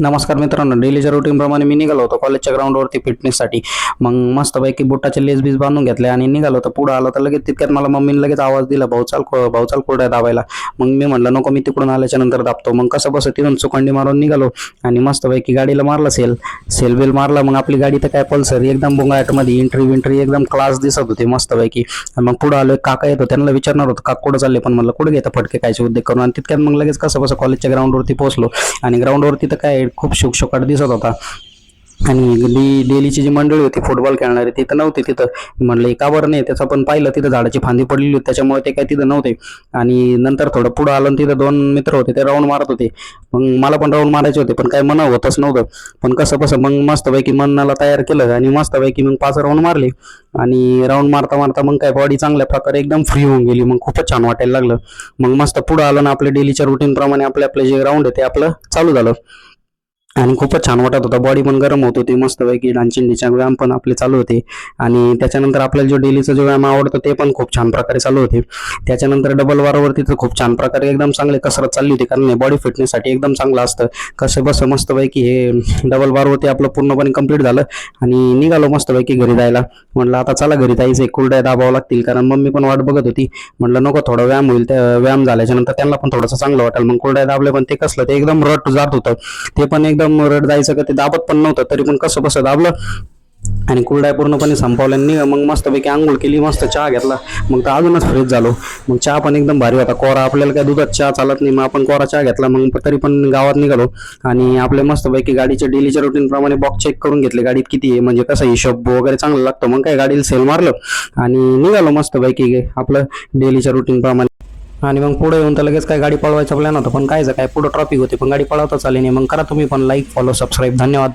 नमस्कार मित्रांनो डेलीच्या रुटीनप्रमाणे मी निघालो होतो कॉलेजच्या ग्राउंडवरती फिटनेससाठी मग मस्तपैकी बुटाचे लेस बीस बांधून घेतले आणि निघालो होतो. पुढं आलो तर लगेच तितक्यात मला मम्मीने लगेच आवाज दिला भाऊ चाल को- कोरड्या दाबायला? मग मी म्हणलं नको मी तिकडून आल्याच्यानंतर दाबतो. मग कसं बसं तिथून चुकंडी मारून निघालो आणि मस्तपैकी गाडीला मारला सेल सेल बेल मारला मग आपली गाडी तर काय पल्सर एकदम बोंगाटमध्ये एंट्री विंट्री एकदम क्लास दिसत होती मस्तपैकी. मग पुढं आलो एक काका येतो त्यांना विचारणार होतो काक कुठं चालले? पण म्हटलं कुठे घेतं फटके कायचे उद्योग करून? आणि तितक्यात मग लगेच कसं बसं कॉलेजच्या ग्राउंडवरती पोहोचलो. आणि ग्राउंडवरती तर काय खूप शुकशुकाट दिसत होता. आणि डी डेलीची जी मंडळी होती फुटबॉल खेळणारी तिथं नव्हती तिथं. म्हणलं का बरं नाही त्याचं पण पाहिलं तिथं झाडाची फांदी पडलेली होती त्याच्यामुळे ते काय तिथं नव्हते. आणि नंतर थोडं पुढं आलं तिथं दोन मित्र होते ते राऊंड मारत होते. मग मला पण राऊंड मारायचे होते पण काय मना होतच नव्हतं. पण कसं कसं मग मस्तपैकी मनाला तयार केलं आणि मस्तपैकी मग पाच राऊंड मारले. आणि राऊंड मारता मारता मग काय बॉडी चांगल्या प्रकारे एकदम फ्री होऊन गेली. मग खूपच छान वाटायला लागलं. मग मस्त पुढं आलं ना आपल्या डेलीच्या रुटीनप्रमाणे आपले आपले जे राऊंड आहे ते आपलं चालू झालं. आणि खूपच छान वाटत होता. बॉडी पण गरम होत होती मस्तपैकी डानचिंडीच्या व्यायाम पण आपले चालू होते. आणि त्याच्यानंतर आपल्याला जो डेलीचा जो व्यायाम आवडतो ते पण खूप छान प्रकारे चालू होते. त्याच्यानंतर डबल वारवरती तर खूप छान प्रकारे एकदम चांगले कसरत चालली होती कारण बॉडी फिटनेससाठी एकदम चांगलं असतं. कसं बसं मस्तपैकी हे डबल बारवरती आपलं पूर्णपणे कंप्लीट झालं आणि निघालो मस्तपैकी घरी जायला. म्हटलं आता चला घरी जायचं कुरड्या दाबावं लागतील कारण मम्मी पण वाट बघत होती. म्हटलं नको थोडा व्यायाम होईल त्या व्यायाम झाल्याच्यानंतर त्यांना पण थोडंसं चांगलं वाटेल. मग कुरड्या दाबले पण ते कसलं ते एकदम रट जात होतं. ते पण एकदम रड जायचं का ते दाबत पण नव्हतं तरी पण कसं कसं दाबलं. आणि कुरडाय पूर्णपणे संपवल्याने मग मस्तपैकी आंघोळ केली मस्त चहा घेतला. मग तर अजूनच फ्रेश झालो. मग चहा पण एकदम भारी होता. कोरा आपल्याला काय दुधात चहा चालत नाही मग आपण कोरा चहा घेतला मग तरी पण गावात निघालो. आणि आपल्या मस्तपैकी गाडीच्या डेलीच्या रुटीन प्रमाणे बॉक्स चेक करून घेतले. गाडीत किती आहे म्हणजे कसं हिशोब वगैरे चांगला लागतो. मग काय गाडीला सेल मारलं. आणि निघालो मस्तपैकी. आपलं डेलीच्या रुटीन प्रमाणे आणि मग पुढे येऊन तर लगेच काय गाडी पळवायचा प्लॅन होता पण कायचं काय पुढं ट्रॉफिक होते पण गाडी पळवता चालेल नाही. मग करा तुम्ही पण लाईक फॉलो सबस्क्राईब धन्यवाद.